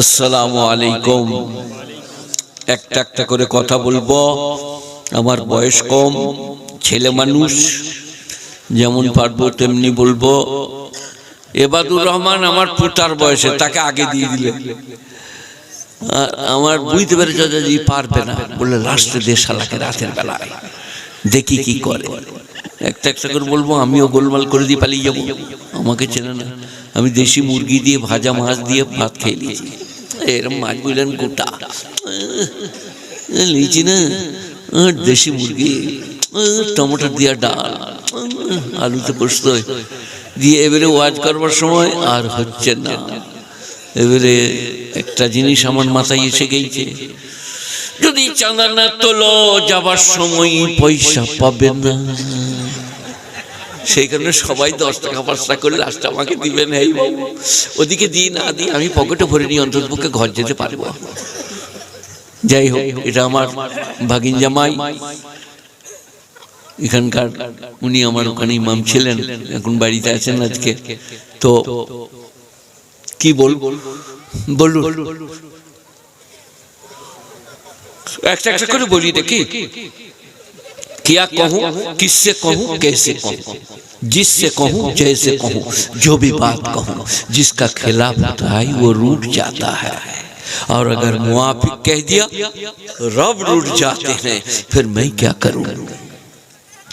আসসালামু আলাইকুম। একটা একটা করে কথা বলব। আমার বয়স কম, ছেলে মানুষ, যেমন পারব তেমনি বলব। এবাদুর রহমান আমার পুতার বয়সে, তাকে আগে দিয়ে দিলে। আমার বুঝতে পেরেছে ই পারবে না। বলে লাস্টে দিয়ে শালাকে রাতের বেলায় দেখি কি করে। একটা একটা করে বলব, আমিও গোলমাল করে দিয়ে পালিয়ে যাব। আমাকে চেনে না। আমি দেশি মুরগি দিয়ে ভাজা মাছ দিয়ে ভাত খেয়ে নিয়েছি। এরম মাছ বললেন, গোটা। লিচি না দেশি মুরগি টমেটো দিয়া ডাল আলুতে পোস্ত দিয়ে এবারে ওয়াজ করবার সময় আর হচ্ছে না। এবারে একটা জিনিস আমার মাথায় এসে গেছে। যদি চাঁদা না তোলো, যাবার সময় পয়সা পাবে না। সেই কারণে সবাই দশ টাকা পাঁচ টাকা করে লাস্ট আমাকে দিবেন এই বাবু। ওদিকে দিই, না দিই, আমি পকেটে ভরে নিয়ে অন্ততপক্ষে ঘর যেতে পারব। যাই হোক, এটা আমার ভাগিন জামাই। এখানকার উনি আমার ওখানে ইমাম ছিলেন, এখন বাড়িতে আছেন আজকে। তো কি বল বলুন। একটা একটা করে বলি দেখি। क्या कहूँ किससे कहूँ कैसे कहूँ जिससे कहूँ जैसे कहूँ जो भी बात कहूँ जिसका खिलाफ होता है वो रूठ जाता है और अगर मुआफिक कह दिया रब रूठ जाते हैं फिर मैं क्या करूँ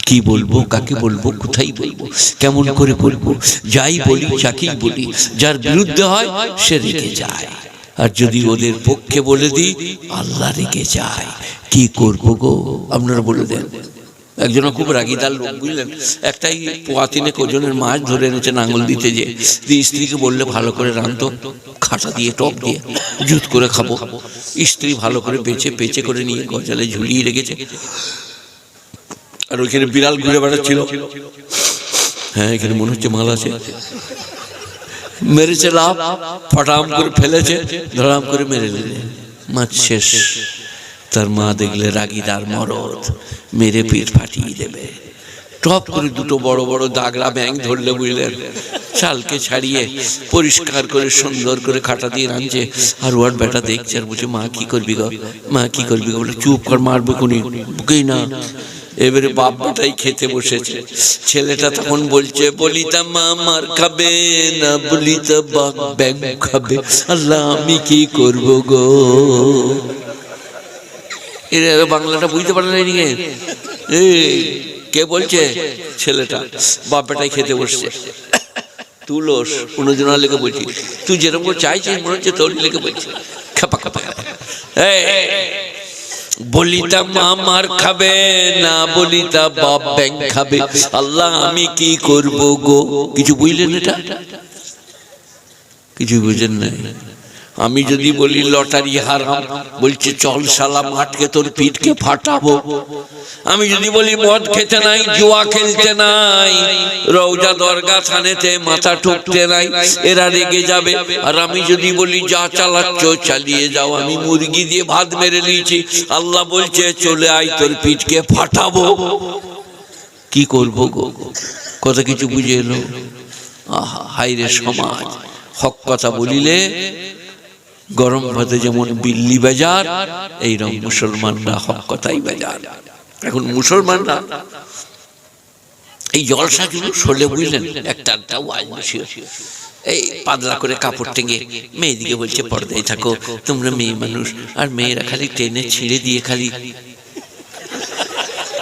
কি বলবো কাকে বলবো কোথায় বলবো কেমন করে বলবো যাই বলি যাকেই বলি যার বিরুদ্ধে হয় সে রেগে যায় আর যদি ওদের পক্ষে বলে দিই আল্লাহ রেগে যায় কি করবো গো আপনারা বলে দেন একজন খুব রাগিদার লোক, বুঝলেন? একটাই পোয়া তিনে ওজনের মাছ ধরে এনেছে নাঙ্গল দিতে যে স্ত্রীকে বললে ভালো করে রাঁধতো খাটা দিয়ে টক দিয়ে, জুত করে খাব। স্ত্রী ভালো করে বেছে পেঁচে করে নিয়ে গজালে ঝুলিয়ে রেখেছে। আর ওইখানে বিড়াল ঘুরে বেড়াচ্ছিল। হ্যাঁ এখানে মনে হচ্ছে মাল আছে। মেরেছে লাভ ফটাম করে ফেলেছে, ধরাম করে মেরে দিলে মাছ শেষ। তার মা দেখলে রাগি রাগিদার মরদ, মেরে পিঠ ফাটিয়ে দেবে। টপ করে দুটো বড় বড় দাগড়া ব্যাং ধরলে বুঝলেন চালকে ছাড়িয়ে পরিষ্কার করে সুন্দর করে খাটা দিয়ে রাঁধছে। আর ওর বেটা দেখছে আর বলছে, মা, কি করবি গো? মা, কি করবি গো? বলে, চুপ কর, মারবে কোনি বুকেই না। এবারে বাপ বেটাই খেতে বসেছে। ছেলেটা তখন বলছে, বলিতা মা, মার খাবে না, বলিতা বাপ ব্যাং খাবে। আল্লাহ, আমি কি করব গো? এরা বাংলাটা বুঝতে পারে না এই কে বলছে? ছেলেটা। বাপ বেটাই খেতে বসছে। তুলোস উনজনা লেগে বলছি। তুই যেরকম চাইছিস, মনে হচ্ছে তোর লেগে বলছি। খাপা খাপা বলিতা মা মার খাবে না, বলিতা বাপ ব্যাং খাবে। আল্লাহ, আমি কি করব গো? কিছু বুঝলেন এটা? কিছু বুঝেন নাই? আমি যদি বলি লটারি হারাম বলছে চল শালা মাঠকে তোর পিঠকে ফাটাবো। আমি যদি বলি মদ খেতে নাই জুয়া খেলতে নাই রৌজা দরগা থানেতে মাথা ঠুকতে নাই এরা রেগে যাবে। আর আমি যদি বলি যা চালাচ্ছ চালিয়ে যাও। আমি মুরগি দিয়ে ভাত মেরে নিয়েছি। আল্লাহ বলছে চলে আয় তোর পিঠকে ফাটাবো। কি করব গো? কথা কিছু বুঝে এলো। আহা হাইরে সমাজ। হক কথা বলিলে গরম ভাতে যেমন বিল্লি বাজার এইরকম মুসলমানরা হক কথাই বাজার এখন মুসলমানরা এই জলসাগুলো শোলে বুঝলেন একটা একটা ওয়াজ বসিয়ে এই পাতলা করে কাপড় টেঙে মেয়েদিকে বলছে পর্দায় থাকো তোমরা মেয়ে মানুষ আর মেয়েরা খালি টেনে ছিঁড়ে দিয়ে খালি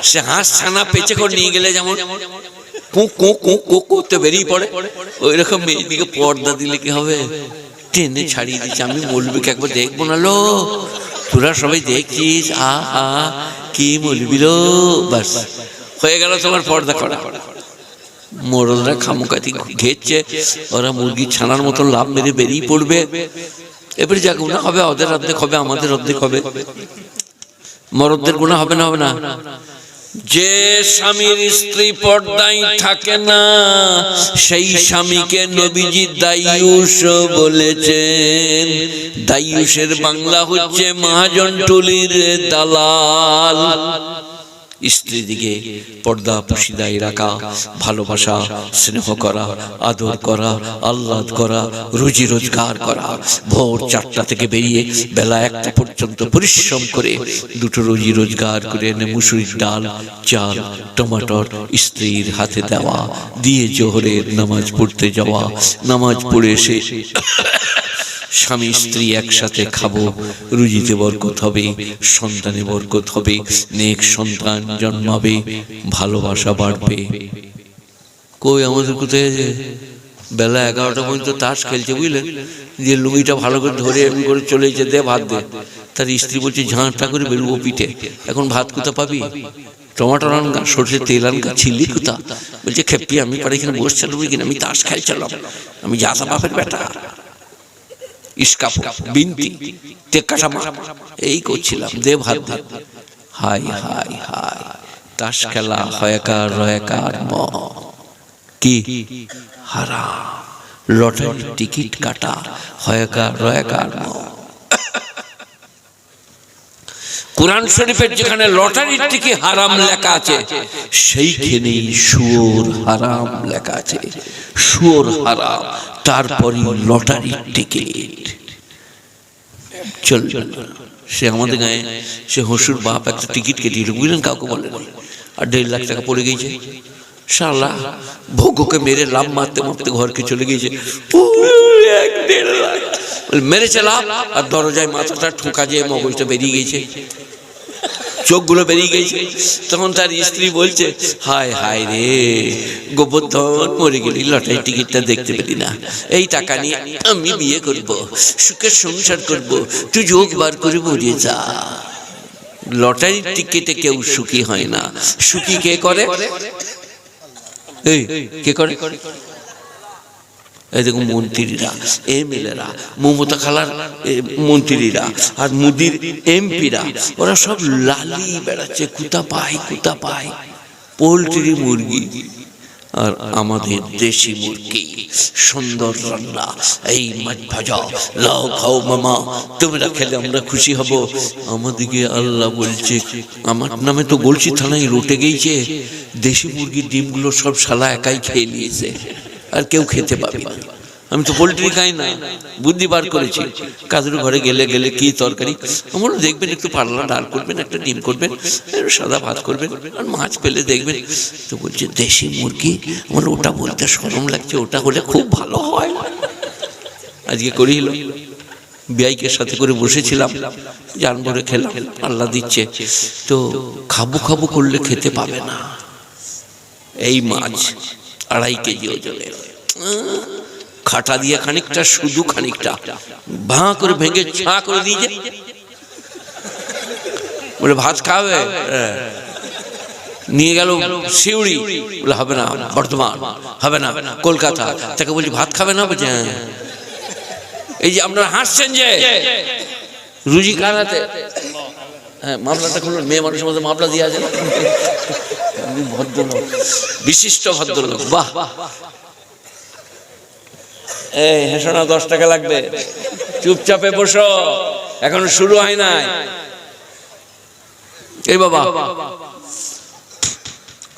সে হাঁস ছানা পেঁচে করে নিয়ে গেলে যেমন কু কু কু কু করতে বেরিয়ে পড়ে ওই রকম মেয়েদিকে পর্দা দিলে কি হবে টেনে ছাড়িয়ে দিচ্ছে আমি মৌলবীকে একবার দেখব না লো। তোরা সবাই দেখছিস আ আ কি মৌলবি লো। বাস। হয়ে গেল তোমার পর্দা করা। মোড়লরা খামোকাতি ঘেরছে ওরা মুরগির ছানার মতো লাভ মেরে বেরিয়ে পড়বে। এবারে যা গুণা হবে ওদের অর্ধেক হবে আমাদের অর্ধেক হবে। মরদদের গুণা হবে না হবে না। যে স্বামীর স্ত্রী পর্দায় থাকে না, সেই স্বামীকে নবীজি দায়ুষ বলেছেন। দায়ুষের বাংলা হচ্ছে মহাজন টুলির দালাল। স্ত্রী দিকে পর্দা পুশিদায় রাখা, ভালোবাসা, স্নেহ করা, আদর করা, আহ্লাদ করা, রুজি রোজগার করা, ভোর চারটা থেকে বেরিয়ে বেলা একটা পর্যন্ত পরিশ্রম করে দুটো রুজি রোজগার করে এনে মুসুরির ডাল, চাল, টমাটর স্ত্রীর হাতে দেওয়া, দিয়ে জোহরের নামাজ পড়তে যাওয়া, নামাজ পড়ে এসে স্বামী স্ত্রী একসাথে খাব রুজিতে বরকত হবে সন্তানে বরকত হবে নেক সন্তান জন্মাবে ভালোবাসা বাড়বে। কই আমাদের কোথায় যে বেলা এগারোটা পর্যন্ত তাস খেলছে বুঝলেন যে লুঙ্গিটা ভালো করে ধরে এমনি করে চলে যেতে দে ভাত দে। তার স্ত্রী বলছে ঝাঁটা করে বেরোবো পিঠে। এখন ভাত কোথা পাবি? টমাটোর আনগা সরষের তেল আনগা ছিলি কোথা বলছে খেপি আমি পারি এখানে বসছিলাম কিনা? আমি তাস খেলছিলাম। আমি যাতা বাপের বেটা। এই করছিলাম। দে ভাত দে হাই হাই হাই, তাস খেলা হয়কার রয়কার ম। কি? হারা লটারি টিকিট কাটা হয়কার রয়কার ম। কোরআন শরীফের যেখানে লটারির টিকিট হারাম লেখা আছে, সেইখানেই সুর হারাম লেখা আছে। সুর হারা, তারপরই লটারির টিকিট। চল, সে আমাদের গায়ে, সে হসুর বাপ একটা টিকিট কেটে বুঝলেন কাউকে বলেন আর দেড় লাখ টাকা পড়ে গেছে শালা, ভোগকে মেরে লাভ মারতে মারতে ঘরকে চলে গিয়েছে। মেরেছে লাভ আর দরজায় মাথাটা ঠোকা যেয়ে মগজটা বেরিয়ে গেছে চোখগুলো বেরিয়ে গেছে। তখন তার স্ত্রী বলছে, হায় হায় রে, গোবর্ধন মরে গেলি লটারি টিকিটটা দেখতে পেলি না। এই টাকা নিয়ে আমি বিয়ে করব, সুখের সংসার করব, তুই যোগ বার করে মরে যা। লটারির টিকিটে কেউ সুখী হয় না। সুখী কে করে? এই, কে করে? দেখুন মন্ত্রীরা এমএলএরা মমতা খালার মন্ত্রীরা, আর মুদির এমপিরা ওরা সব লালি বেড়াচ্ছে, কুতা পায় কুতা পায় পোলট্রি মুরগি, আর আমাদের দেশি মুরগি, সুন্দর রান্না, এই মাছ ভাজা লাও খাও মামা, তোমরা খেলে আমরা খুশি হব। আমাদিকে আল্লাহ বলছে, আমার নামে তো বলছি, থানায় রোটে গেছে দেশি মুরগির ডিমগুলো সব শালা একাই খেয়ে নিয়েছে। আর কেউ খেতে পাবে না। আমি তো পোলট্রি খাই না। বুদ্ধি বার করেছি। কাদের ঘরে গেলে গেলে কি তরকারি? আমার দেখবেন একটু পাল্লা ডাল করবেন একটা ডিম করবেন সাদা ভাত করবেন আর মাছ পেলে দেখবেন তো বলছে দেশি মুরগি? আমার ওটা বলতে সরম লাগছে ওটা হলে খুব ভালো হয়। আজকে করিল। বিয়াইকে সাথে করে বসেছিলাম জান ভরে খেলাম আল্লাহ দিচ্ছে। তো খাব খাব করলে খেতে পাবে না। এই মাছ। আড়াই কেজি ওজনের খাটা দিয়ে খানিকটা শুধু খানিকটা। ভাঁ করে ভেঙে ছাঁ করে দিয়ে বলে ভাত খাবে? হ্যাঁ। নিয়ে গেল শিউড়ি। বলে হবে না বর্ধমান। হবে না কলকাতা। তাকে বলছি ভাত খাবে না? বলছে হ্যাঁ। এই যে আপনারা হাসছেন যে রুজি কানাতে। হ্যাঁ মামলাটা খুলুন মেয়ে মানুষের মধ্যে মামলা দিয়ে আছে? ভদ্রলোক বিশিষ্ট ভদ্রলোক, বাহ। এই, হেসো না, দশ টাকা লাগবে। চুপচাপে বসো, এখন শুরু হয় নাই। এই বাবা,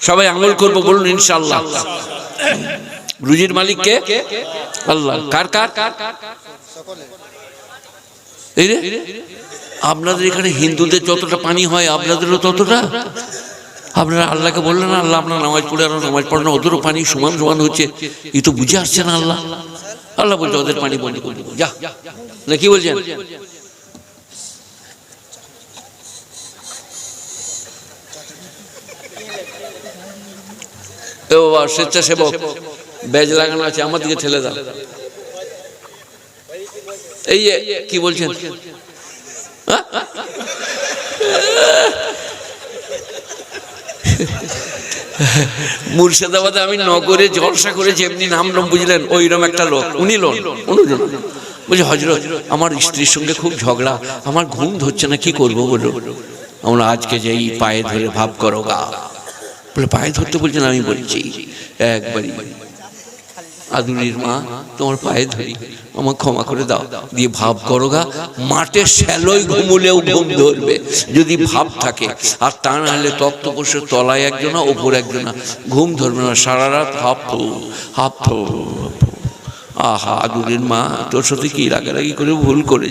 সবাই আঙুল করব বলুন ইনশাল্লাহ রুজির মালিক কে আল্লাহ, কার কার? এই রে, আপনাদের এখানে হিন্দুদের যতটা পানি হয়, আপনাদেরও ততটা? আপনারা আল্লাহকে বললেন, আল্লাহ আপনার নামাজ পড়ে আর নামাজ পড়ে না, ওদেরও পানি সমান সমান হচ্ছে। এই তো বুঝে আসছে না আল্লাহ। আল্লাহ বলছে, ওদের পানি বন্ধ করে। যা। না, কি বলছেন? বাবা, স্বেচ্ছাসেবক, ব্যাজ লাগানো আছে, আমার দিকে ঠেলে দাও। এই যে, কি বলছেন? হ্যাঁ? মুর্শিদাবাদে আমি নগরে জলসা করে যেমনি নামলাম বুঝলেন ওইরকম একটা লোক। উনি লোন অনুজন বলছি, হজরত, আমার স্ত্রীর সঙ্গে খুব ঝগড়া, আমার ঘুম ধরছে না, কি করব বলো আমরা আজকে যেই পায়ে ধরে ভাব করো গা। বলে, পায়ে ধরতে বলছেন, আমি বলছি, একবারই। আদুরির মা, তোমার পায়ে ধরি। আমার ক্ষমা করে দাও। দিয়ে ভাব করো গা, মাঠে শ্যালোই ঘুমুলেও ঘুম ধরবে। যদি ভাব থাকে, আর তা না হলে তক্তপোষের তলায় একজনা ওপর একজনা ঘুম ধরবে না। সারা রাত হাফ হাফ আহা আদুরের মা, তোর সাথে কি রাগারাগি করে ভুল করে